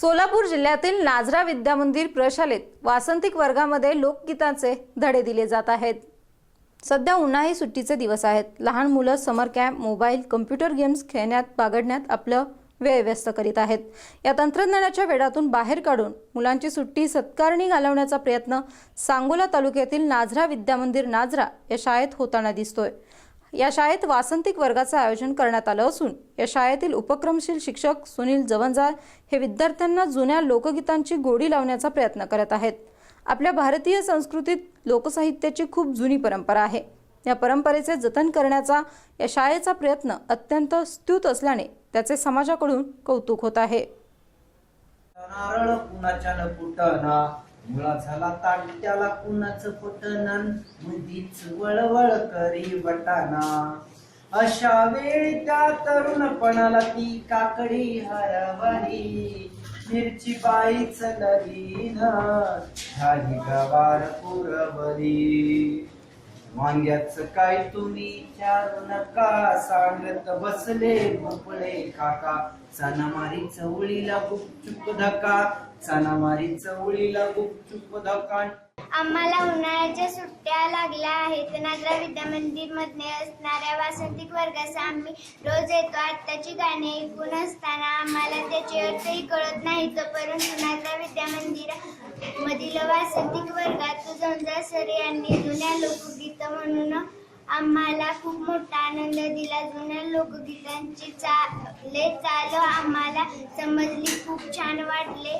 सोलापूर जिल्ह्यातील नाझरा विद्यामंदिर प्रशालेत वासंतिक वर्गामध्ये लोकगीतांचे धडे दिले जात आहेत. सध्या उन्हाळी सुट्टीचे दिवस आहेत. लहान मुलं summer camp mobile computer games खेळण्यात बागडण्यात आपलं वेळ व्यस्त करीत आहेत. या तंत्रज्ञानाच्या वेळातून बाहेर काढून मुलांची सुट्टी सत्कारणी घालवण्याचा प्रयत्न सांगोला तालुक्यातील नाझरा विद्यामंदिर नाझरा या शाळेत होताना दिसतोय. या शाळेत वासंतिक वर्गाचं आयोजन करण्यात आलं असून या शाळेतील उपक्रमशील शिक्षक सुनील जवंजाळ हे विद्यार्थ्यांना जुन्या लोकगीतांची गोडी लावण्याचा प्रयत्न करत आहेत. आपल्या भारतीय संस्कृतीत लोकसाहित्याची खूप जुनी परंपरा आहे. या परंपरेचे जतन करण्याचा या शाळेचा प्रयत्न अत्यंत स्तुत असल्याने त्याचे समाजाकडून कौतुक होत आहे. मुळा झाला ताट्याला कुणाच फुटना मुदीच वळवळ करी वटाना अशा वेळी त्या तरुणपणाला ती काकडी हरवली. मिरची बाईच नवीन झाली गवार पुरवली. वांग्याच काय तुम्ही चारू नका? सांगत बसले भोपळे काका. सणामारी चवळीला गुपचुप धका. सणामारी चवळीला गुपचुप धका. आम्हाला उन्हाळ्याच्या लागला लागल्या आहेत नागरा विद्यामंदिरमध्ये असणाऱ्या वासंतिक वर्गास आम्ही रोज येतो. आत्ताची गाणे ऐकून असताना आम्हाला त्याचे अर्थही कळत नाहीत परंतु नागरा विद्यामंदिरामधील वासंतिक वर्गात जंजा सर यांनी जुन्या लोकगीत म्हणून आम्हाला खूप मोठा आनंद दिला. जुन्या लोकगीतांची चाले चाल आम्हाला समजली. खूप छान वाटले.